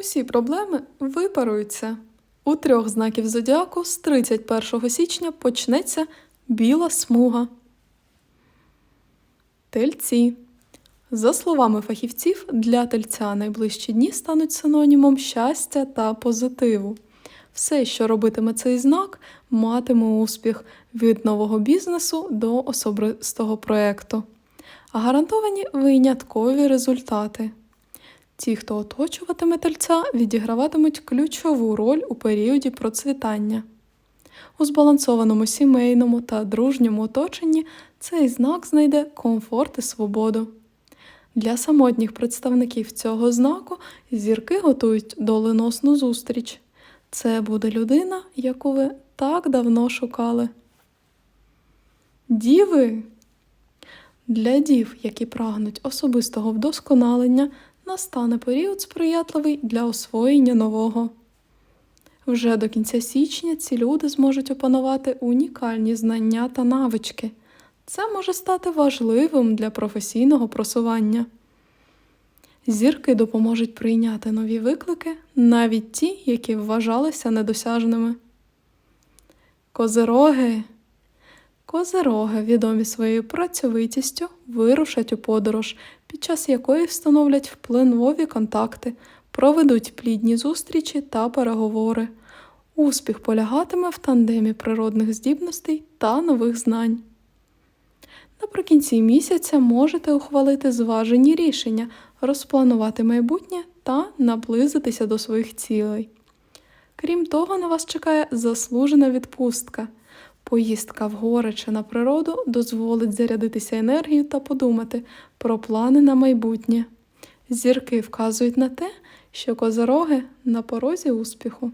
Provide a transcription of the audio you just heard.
Усі проблеми випаруються. У трьох знаків зодіаку з 31 січня почнеться біла смуга. Тельці. За словами фахівців, для тельця найближчі дні стануть синонімом щастя та позитиву. Все, що робитиме цей знак, матиме успіх від нового бізнесу до особистого проєкту. Гарантовані виняткові результати. Ті, хто оточуватиме тельця, відіграватимуть ключову роль у періоді процвітання. У збалансованому сімейному та дружньому оточенні цей знак знайде комфорт і свободу. Для самотніх представників цього знаку зірки готують доленосну зустріч. Це буде людина, яку ви так давно шукали. Діви. Для дів, які прагнуть особистого вдосконалення, настане період сприятливий для освоєння нового. Вже до кінця січня ці люди зможуть опанувати унікальні знання та навички. Це може стати важливим для професійного просування. Зірки допоможуть прийняти нові виклики, навіть ті, які вважалися недосяжними. Козероги. Козероги, відомі своєю працьовитістю, вирушать у подорож, під час якої встановлять впливові контакти, проведуть плідні зустрічі та переговори. Успіх полягатиме в тандемі природних здібностей та нових знань. Наприкінці місяця можете ухвалити зважені рішення, розпланувати майбутнє та наблизитися до своїх цілей. Крім того, на вас чекає заслужена відпустка. Поїздка в гори чи на природу дозволить зарядитися енергією та подумати про плани на майбутнє. Зірки вказують на те, що козороги на порозі успіху.